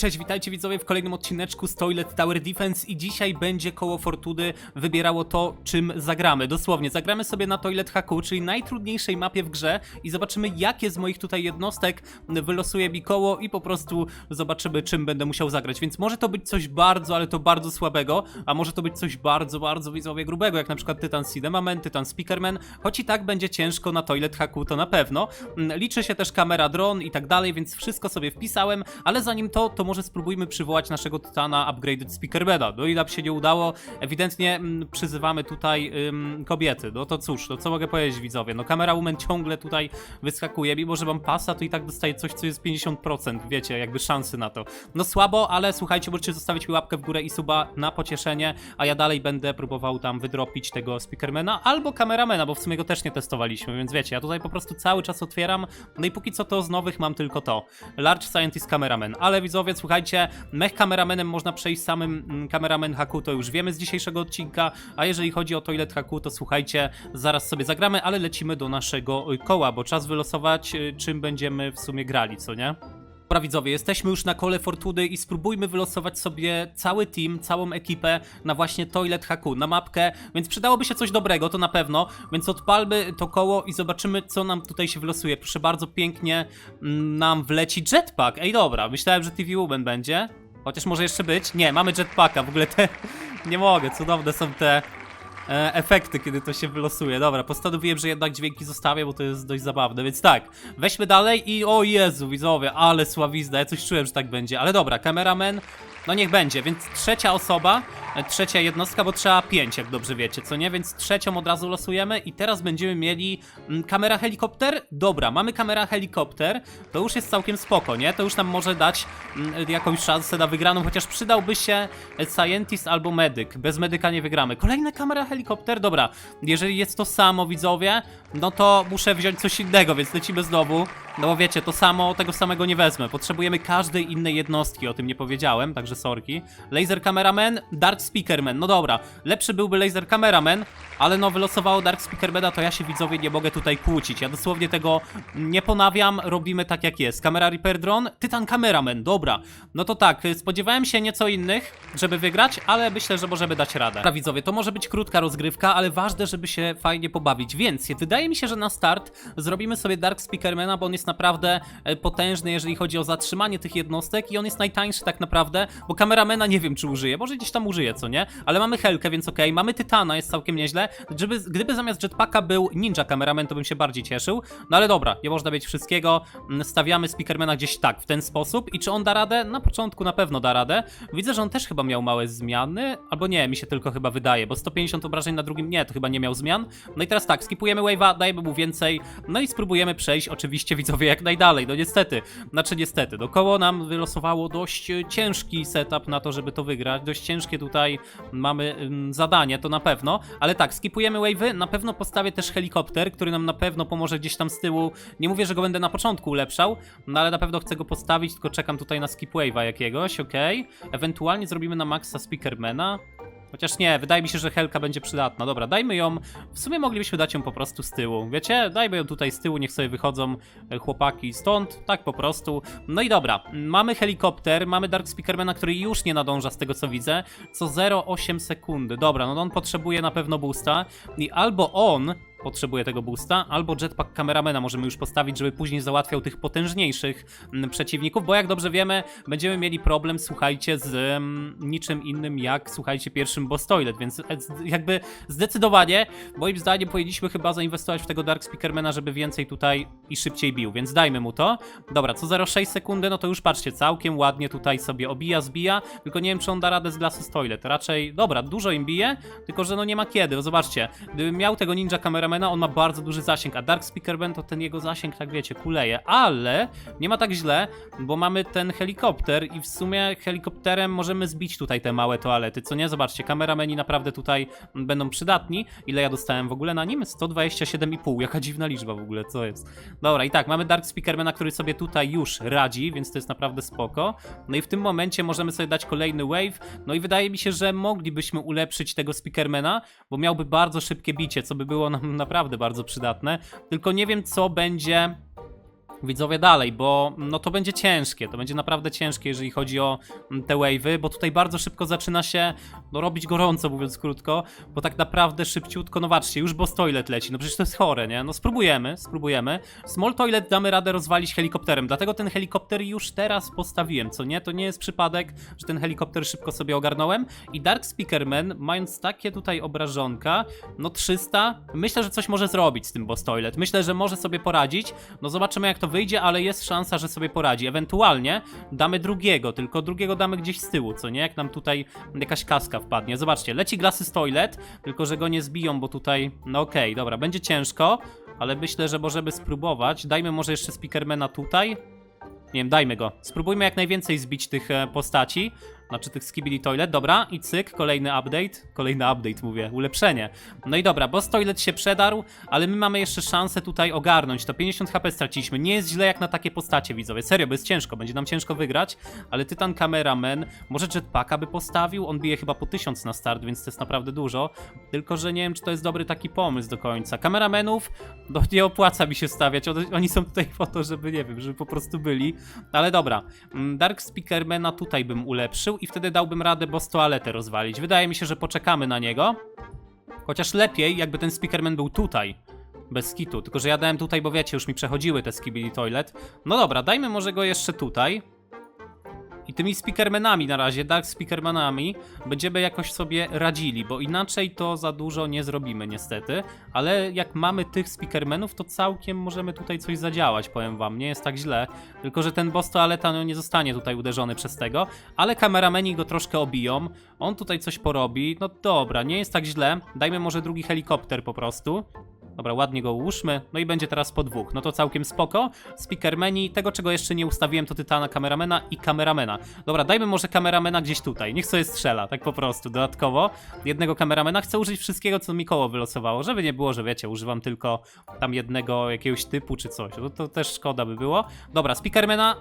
Cześć, witajcie widzowie w kolejnym odcineczku z Toilet Tower Defense i dzisiaj będzie koło Fortuny wybierało to, czym zagramy. Dosłownie, zagramy sobie na Toilet Haku, czyli najtrudniejszej mapie w grze i zobaczymy, jakie z moich tutaj jednostek wylosuje mi koło i po prostu zobaczymy, czym będę musiał zagrać. Więc może to być coś bardzo, ale to bardzo słabego, a może to być coś bardzo, bardzo widzowie grubego, jak na przykład Tytan Cinemaman, Tytan Speakerman, choć i tak będzie ciężko na Toilet Haku, to na pewno. Mm, Liczy się też kamera dron i tak dalej, więc wszystko sobie wpisałem, ale zanim to, to może spróbujmy przywołać naszego Tytana Upgraded Speakerbeda. No i nam się nie udało, ewidentnie mm, przyzywamy tutaj ym, kobiety. No to cóż, no co mogę powiedzieć widzowie, no kamera woman ciągle tutaj wyskakuje, mimo że mam pasa, to i tak dostaję coś, co jest 50%, wiecie, jakby szansy na to. No słabo, ale słuchajcie, możecie zostawić mi łapkę w górę i suba na pocieszenie, a ja dalej będę próbował tam wydropić tego Speakermana albo kameramena, bo w sumie go też nie testowaliśmy, więc wiecie, ja tutaj po prostu cały czas otwieram, no i póki co to z nowych mam tylko to. Large Scientist Cameraman, ale widzowie, słuchajcie, mech kameramenem można przejść samym mm, kameramen haku, to już wiemy z dzisiejszego odcinka, a jeżeli chodzi o Toilet Haku, to słuchajcie, zaraz sobie zagramy, ale lecimy do naszego koła, bo czas wylosować, y, czym będziemy w sumie grali, co nie? Dobra widzowie, jesteśmy już na kole Fortuny i spróbujmy wylosować sobie cały team, całą ekipę na właśnie Toilet Haku, na mapkę, więc przydałoby się coś dobrego, to na pewno, więc odpalmy to koło i zobaczymy co nam tutaj się wylosuje. Proszę bardzo, pięknie mm, nam wleci jetpack. Ej dobra, myślałem, że TV Woman będzie, chociaż może jeszcze być. Nie, mamy jetpacka, w ogóle te... Nie mogę, cudowne są te e, efekty, kiedy to się wylosuje. Dobra, postanowiłem, że jednak dźwięki zostawię, bo to jest dość zabawne, więc tak, weźmy dalej i o Jezu, widzowie, ale sławizna, ja coś czułem, że tak będzie, ale dobra, kameraman, no niech będzie, więc trzecia osoba, e, trzecia jednostka, bo trzeba pięć, jak dobrze wiecie, co nie, więc trzecią od razu losujemy i teraz będziemy mieli mm, kamera helikopter, dobra, mamy kamera helikopter, to już jest całkiem spoko, nie, to już nam może dać mm, jakąś szansę na wygraną, chociaż przydałby się scientist albo medyk, bez medyka nie wygramy. Kolejna kamera helikopter, dobra, jeżeli jest to samo, widzowie, no to muszę wziąć coś innego, więc lecimy znowu, no bo wiecie, to samo, tego samego nie wezmę, potrzebujemy każdej innej jednostki, o tym nie powiedziałem, także sorki. Laser Cameraman, Dark Speakerman, no dobra, lepszy byłby Laser Cameraman, ale no wylosowało Dark Speakermana, to ja się widzowie nie mogę tutaj kłócić, ja dosłownie tego nie ponawiam, robimy tak jak jest. Kamera Repair Drone, Tytan Cameraman, dobra, no to tak, spodziewałem się nieco innych, żeby wygrać, ale myślę, że możemy dać radę. Dobra widzowie, to może być krótka rozgrywka, ale ważne, żeby się fajnie pobawić, więc wydaje mi się, że na start zrobimy sobie Dark Speakermana, bo on jest naprawdę e, potężny, jeżeli chodzi o zatrzymanie tych jednostek i on jest najtańszy tak naprawdę, bo kameramena nie wiem, czy użyje, może gdzieś tam użyje, co nie? Ale mamy Helkę, więc okej, mamy Tytana, jest całkiem nieźle. Gdyby, gdyby zamiast jetpacka był ninja kameraman, to bym się bardziej cieszył. No ale dobra, nie można mieć wszystkiego. Mm, Stawiamy Speakermana gdzieś tak, w ten sposób. I czy on da radę? Na początku na pewno da radę. Widzę, że on też chyba miał małe zmiany, albo nie, mi się tylko chyba wydaje, bo 150 obrażeń na drugim, nie, to chyba nie miał zmian. No i teraz tak, skipujemy wave'a, dajemy mu więcej, no i spróbujemy przejść, oczywiście widzowie, jak najdalej. No niestety, znaczy niestety, do koło nam wylosowało dość e, ciężki setup na to, żeby to wygrać. Dość ciężkie tutaj mamy zadanie, to na pewno, ale tak, skipujemy wave'y, na pewno postawię też helikopter, który nam na pewno pomoże gdzieś tam z tyłu. Nie mówię, że go będę na początku ulepszał, no ale na pewno chcę go postawić, tylko czekam tutaj na skip wave'a jakiegoś, okej. Ewentualnie zrobimy na maxa speakermana. Chociaż nie, wydaje mi się, że Helka będzie przydatna. Dobra, dajmy ją. W sumie moglibyśmy dać ją po prostu z tyłu. Wiecie? Dajmy ją tutaj z tyłu, niech sobie wychodzą e, chłopaki stąd. Tak po prostu. No i dobra, mamy helikopter, mamy Dark Speakermana, który już nie nadąża z tego co widzę. Co 0,8 sekundy. Dobra, no on potrzebuje na pewno boosta. I albo on potrzebuje tego boosta, albo jetpack kameramena możemy już postawić, żeby później załatwiał tych potężniejszych mm, przeciwników, bo jak dobrze wiemy, będziemy mieli problem, słuchajcie, z mm, niczym innym jak, słuchajcie, pierwszym boss toilet, więc e, jakby zdecydowanie, moim zdaniem powinniśmy chyba zainwestować w tego Dark Speakermana, żeby więcej tutaj i szybciej bił, więc dajmy mu to. Dobra, co 0,6 sekundy, no to już patrzcie, całkiem ładnie tutaj sobie obija, zbija, tylko nie wiem, czy on da radę z Glasses Toilet, raczej, dobra, dużo im bije, tylko że no nie ma kiedy, bo zobaczcie, gdybym miał tego ninja kameramana, on ma bardzo duży zasięg, a Dark Speakerman to ten jego zasięg, tak wiecie, kuleje, ale nie ma tak źle, bo mamy ten helikopter i w sumie helikopterem możemy zbić tutaj te małe toalety, co nie? Zobaczcie, kamerameni naprawdę tutaj będą przydatni. Ile ja dostałem w ogóle na nim? 127,5, jaka dziwna liczba w ogóle, co jest? Dobra, i tak, mamy Dark Speakermana, który sobie tutaj już radzi, więc to jest naprawdę spoko. No i w tym momencie możemy sobie dać kolejny wave, no i wydaje mi się, że moglibyśmy ulepszyć tego Speakermana, bo miałby bardzo szybkie bicie, co by było nam naprawdę bardzo przydatne. Tylko nie wiem, co będzie widzowie dalej, bo no to będzie ciężkie, to będzie naprawdę ciężkie, jeżeli chodzi o mm, te wave'y, bo tutaj bardzo szybko zaczyna się no, robić gorąco, mówiąc krótko, bo tak naprawdę szybciutko, no patrzcie, już boss toilet leci, no przecież to jest chore, nie? No spróbujemy, spróbujemy. Small toilet damy radę rozwalić helikopterem, dlatego ten helikopter już teraz postawiłem, co nie? To nie jest przypadek, że ten helikopter szybko sobie ogarnąłem i Dark Speakerman, mając takie tutaj obrażonka, no 300, myślę, że coś może zrobić z tym boss toilet, myślę, że może sobie poradzić, no zobaczymy jak to wyjdzie, ale jest szansa, że sobie poradzi, ewentualnie damy drugiego, tylko drugiego damy gdzieś z tyłu, co nie? Jak nam tutaj jakaś kaska wpadnie, zobaczcie, leci glasy z toilet, tylko że go nie zbiją, bo tutaj, no okej, dobra, będzie ciężko, ale myślę, że możemy spróbować, dajmy może jeszcze Speakermana tutaj, nie wiem, dajmy go. Spróbujmy jak najwięcej zbić tych e, postaci. Znaczy tych Toilet, dobra, i cyk, kolejny update, kolejny update mówię, ulepszenie. No i dobra, boss Toilet się przedarł, ale my mamy jeszcze szansę tutaj ogarnąć, to. 50 HP straciliśmy, nie jest źle jak na takie postacie widzowie, serio, bo jest ciężko, będzie nam ciężko wygrać, ale Tytan Cameraman, może Jetpacka by postawił, on bije chyba po 1000 na start, więc to jest naprawdę dużo, tylko że nie wiem, czy to jest dobry taki pomysł do końca. Kameramenów, no nie opłaca mi się stawiać, oni są tutaj po to, żeby, nie wiem, żeby po prostu byli, ale dobra, mm, Dark Speakermana tutaj bym ulepszył i wtedy dałbym radę boss toaletę rozwalić. Wydaje mi się, że poczekamy na niego. Chociaż lepiej, jakby ten Speakerman był tutaj. Bez kitu. Tylko, że ja dałem tutaj, bo wiecie, już mi przechodziły te Skibidi Toilet. No dobra, dajmy może go jeszcze tutaj. I tymi speakermanami na razie, dark speakermanami, będziemy jakoś sobie radzili, bo inaczej to za dużo nie zrobimy niestety, ale jak mamy tych speakermanów, to całkiem możemy tutaj coś zadziałać, powiem wam, nie jest tak źle, tylko że ten boss toaleta no, nie zostanie tutaj uderzony przez tego, ale kamerameni go troszkę obiją, on tutaj coś porobi, no dobra, nie jest tak źle, dajmy może drugi helikopter po prostu, Dobra, ładnie go ułóżmy. No i będzie teraz po dwóch. No to całkiem spoko. Speakermeni, tego czego jeszcze nie ustawiłem to tytana kameramena i kameramena. Dobra, dajmy może kameramena gdzieś tutaj. Niech sobie strzela, tak po prostu, dodatkowo. Jednego kameramena. Chcę użyć wszystkiego, co mi koło wylosowało, żeby nie było, że wiecie, używam tylko tam jednego jakiegoś typu czy coś. No to też szkoda by było. Dobra, speakermena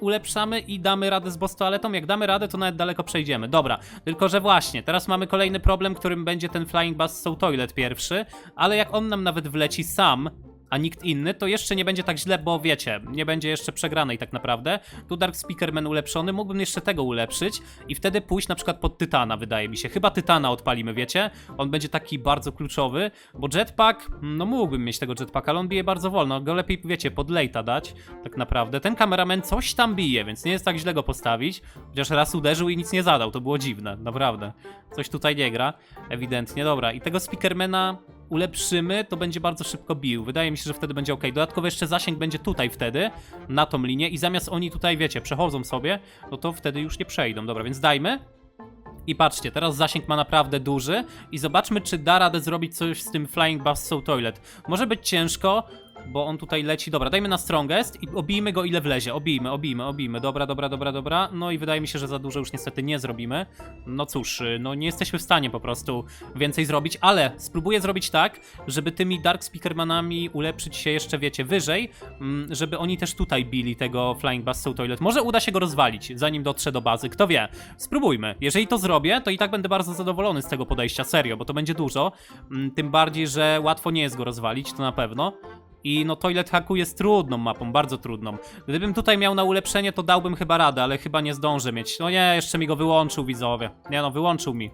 ulepszamy i damy radę z boss toaletą. Jak damy radę, to nawet daleko przejdziemy. Dobra, tylko że właśnie, teraz mamy kolejny problem, którym będzie ten Flying Bass Soul Toilet pierwszy, ale jak on nam nawet wleci sam, a nikt inny, to jeszcze nie będzie tak źle, bo wiecie, nie będzie jeszcze przegranej tak naprawdę. Tu Dark Speakerman ulepszony, mógłbym jeszcze tego ulepszyć i wtedy pójść na przykład pod Tytana, wydaje mi się. Chyba Tytana odpalimy, wiecie? On będzie taki bardzo kluczowy, bo Jetpack, no mógłbym mieć tego Jetpacka, ale on bije bardzo wolno. Go lepiej, wiecie, pod Late'a dać, tak naprawdę. Ten kameraman coś tam bije, więc nie jest tak źle go postawić. Chociaż raz uderzył i nic nie zadał, to było dziwne, naprawdę. Coś tutaj nie gra, ewidentnie. Dobra, i tego Speakermana ulepszymy, to będzie bardzo szybko bił. Wydaje mi się, że wtedy będzie ok. Dodatkowo jeszcze zasięg będzie tutaj wtedy, na tą linię i zamiast oni tutaj, wiecie, przechodzą sobie, no to wtedy już nie przejdą. Dobra, więc dajmy. I patrzcie, teraz zasięg ma naprawdę duży i zobaczmy, czy da radę zrobić coś z tym Flying Bass Soul Toilet. Może być ciężko, bo on tutaj leci. Dobra, dajmy na Strongest i obijmy go ile wlezie. Obijmy, obijmy, obijmy. Dobra, dobra, dobra, dobra. No i wydaje mi się, że za dużo już niestety nie zrobimy. No cóż, y, no nie jesteśmy w stanie po prostu więcej zrobić, ale spróbuję zrobić tak, żeby tymi Dark Speakermanami ulepszyć się jeszcze, wiecie, wyżej, mm, żeby oni też tutaj bili tego Flying Bass Soul Toilet. Może uda się go rozwalić, zanim dotrze do bazy, kto wie. Spróbujmy. Jeżeli to zrobię, to i tak będę bardzo zadowolony z tego podejścia, serio, bo to będzie dużo. Mm, Tym bardziej, że łatwo nie jest go rozwalić, to na pewno. I no Toilet Hacku jest trudną mapą, bardzo trudną. Gdybym tutaj miał na ulepszenie, to dałbym chyba radę, ale chyba nie zdążę mieć. No nie, jeszcze mi go wyłączył widzowie. Nie no, wyłączył mi.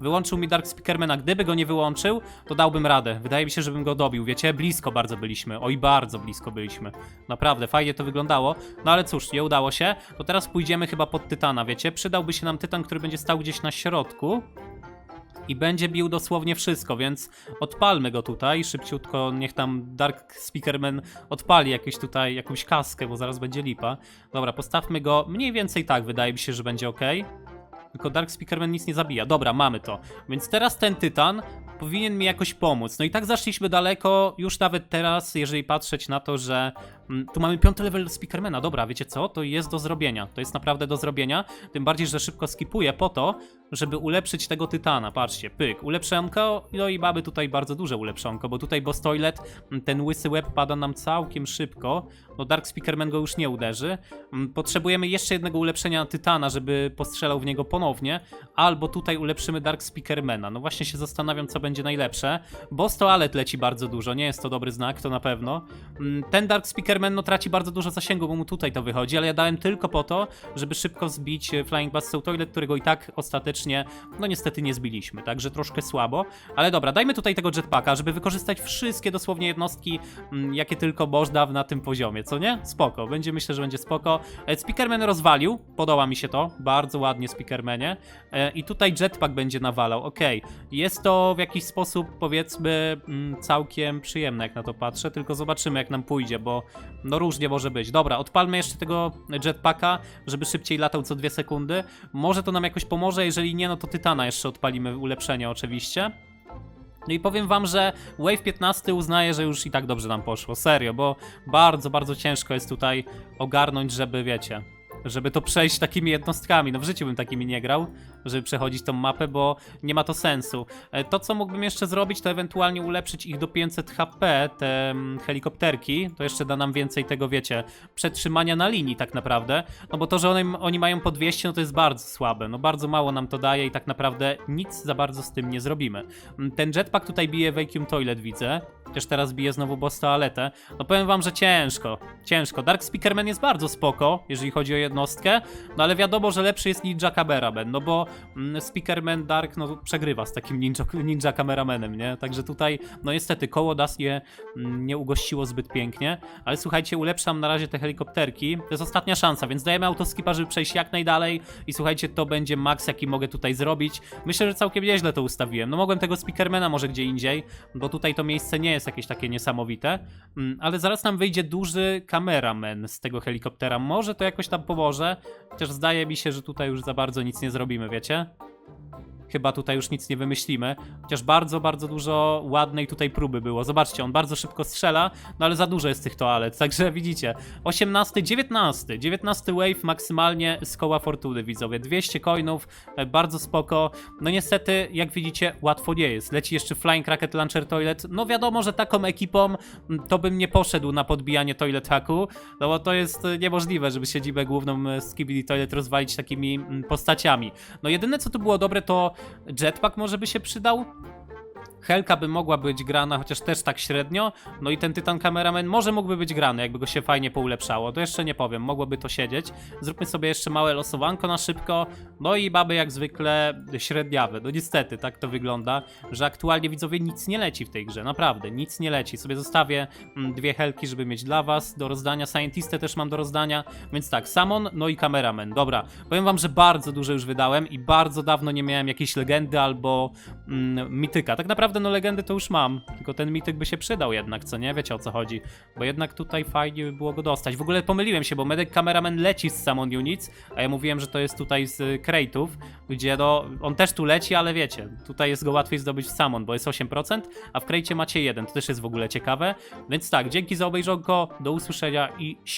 Wyłączył mi Dark Speakermana. Gdyby go nie wyłączył, to dałbym radę. Wydaje mi się, żebym go dobił. Wiecie, blisko bardzo byliśmy. Oj, bardzo blisko byliśmy. Naprawdę, fajnie to wyglądało. No ale cóż, nie udało się. To teraz pójdziemy chyba pod Tytana, wiecie? Przydałby się nam Tytan, który będzie stał gdzieś na środku i będzie bił dosłownie wszystko, więc odpalmy go tutaj, szybciutko, niech tam Dark Speakerman odpali jakieś tutaj, jakąś kaskę, bo zaraz będzie lipa. Dobra, postawmy go mniej więcej tak, wydaje mi się, że będzie ok. Tylko Dark Speakerman nic nie zabija. Dobra, mamy to. Więc teraz ten Tytan powinien mi jakoś pomóc. No i tak zaszliśmy daleko, już nawet teraz, jeżeli patrzeć na to, że mm, tu mamy piąty level Speakermana. Dobra, wiecie co? To jest do zrobienia. To jest naprawdę do zrobienia. Tym bardziej, że szybko skipuję po to, żeby ulepszyć tego Tytana. Patrzcie, pyk, ulepszonko, no i mamy tutaj bardzo duże ulepszonko, bo tutaj boss toilet, mm, ten łysy łeb pada nam całkiem szybko. No Dark Speakerman go już nie uderzy. Mm, Potrzebujemy jeszcze jednego ulepszenia Tytana, żeby postrzelał w niego ponownie ponownie, albo tutaj ulepszymy Dark Speakermana. No właśnie się zastanawiam, co będzie najlepsze, bo z toalet leci bardzo dużo, nie jest to dobry znak, to na pewno. Mm, Ten Dark Speakerman no, traci bardzo dużo zasięgu, bo mu tutaj to wychodzi, ale ja dałem tylko po to, żeby szybko zbić e, Flying Bass Soul Toilet, którego i tak ostatecznie, no niestety nie zbiliśmy, także troszkę słabo. Ale dobra, dajmy tutaj tego jetpacka, żeby wykorzystać wszystkie dosłownie jednostki, mm, jakie tylko można na tym poziomie, co nie? Spoko, będzie, myślę, że będzie spoko. E, Speakerman rozwalił, podoba mi się to, bardzo ładnie Speakermanie. E, I tutaj jetpack będzie nawalał, okej. Jest to w jakiś sposób, powiedzmy, mm, całkiem przyjemne, jak na to patrzę, tylko zobaczymy, jak nam pójdzie, bo no różnie może być. Dobra, odpalmy jeszcze tego jetpacka, żeby szybciej latał co dwie sekundy. Może to nam jakoś pomoże, jeżeli nie, no to Tytana jeszcze odpalimy, ulepszenie oczywiście. No i powiem wam, że Wave 15 uznaje, że już i tak dobrze nam poszło, serio, bo bardzo, bardzo ciężko jest tutaj ogarnąć, żeby, wiecie, żeby to przejść takimi jednostkami. No w życiu bym takimi nie grał, żeby przechodzić tą mapę, bo nie ma to sensu. E, To, co mógłbym jeszcze zrobić, to ewentualnie ulepszyć ich do 500 HP, te mm, helikopterki. To jeszcze da nam więcej tego, wiecie, przetrzymania na linii tak naprawdę. No bo to, że one, oni mają po 200, no to jest bardzo słabe. No bardzo mało nam to daje i tak naprawdę nic za bardzo z tym nie zrobimy. Mm, Ten jetpack tutaj bije Vacuum Toilet, widzę. Chociaż teraz bije znowu boss toaletę. No powiem wam, że ciężko. Ciężko. Dark Speakerman jest bardzo spoko, jeżeli chodzi o jednostkę. No ale wiadomo, że lepszy jest Ninja Cameraman, no bo mm, Speakerman Dark no, przegrywa z takim ninja, ninja Cameramanem, nie? Także tutaj, no niestety, koło Das je mm, nie ugościło zbyt pięknie. Ale słuchajcie, ulepszam na razie te helikopterki. To jest ostatnia szansa, więc dajemy autoskipa, żeby przejść jak najdalej. I słuchajcie, to będzie maks, jaki mogę tutaj zrobić. Myślę, że całkiem nieźle to ustawiłem. No mogłem tego Speakermana może gdzie indziej, bo tutaj to miejsce nie jest jakieś takie niesamowite. Mm, Ale zaraz nam wyjdzie duży kameraman z tego helikoptera. Może to jakoś tam pomoże, chociaż zdaje mi się, że tutaj już za bardzo nic nie zrobimy, wiecie? Chyba tutaj już nic nie wymyślimy. Chociaż bardzo, bardzo dużo ładnej tutaj próby było. Zobaczcie, on bardzo szybko strzela, no ale za dużo jest tych toalet. Także widzicie, 18, 19, 19 wave maksymalnie z koła fortuny, widzowie. 200 coinów, e, bardzo spoko. No niestety, jak widzicie, łatwo nie jest. Leci jeszcze Flying Rocket Launcher Toilet. No wiadomo, że taką ekipą to bym nie poszedł na podbijanie Toilet Hacku, no bo to jest e, niemożliwe, żeby siedzibę główną e, Skibidi Toilet rozwalić takimi mm, postaciami. No jedyne co tu było dobre to jetpack może by się przydał. Helka by mogła być grana, chociaż też tak średnio. No i ten Tytan Cameraman może mógłby być grany, jakby go się fajnie poulepszało. To jeszcze nie powiem, mogłoby to siedzieć. Zróbmy sobie jeszcze małe losowanko na szybko. No i baby jak zwykle średniawe. No niestety, tak to wygląda, że aktualnie widzowie nic nie leci w tej grze. Naprawdę, nic nie leci. Sobie zostawię mm, dwie helki, żeby mieć dla was do rozdania. Scientistę też mam do rozdania. Więc tak, Samon, no i Cameraman. Dobra, powiem wam, że bardzo dużo już wydałem i bardzo dawno nie miałem jakiejś legendy albo mm, mityka. Tak naprawdę no legendy to już mam, tylko ten mityk by się przydał jednak, co nie? Wiecie o co chodzi. Bo jednak tutaj fajnie by było go dostać. W ogóle pomyliłem się, bo Medic Cameraman leci z Summon Units, a ja mówiłem, że to jest tutaj z y, crate'ów, gdzie no, on też tu leci, ale wiecie, tutaj jest go łatwiej zdobyć w Summon, bo jest 8%, a w crate'cie macie 1, to też jest w ogóle ciekawe. Więc tak, dzięki za obejrzonko, do usłyszenia i siema.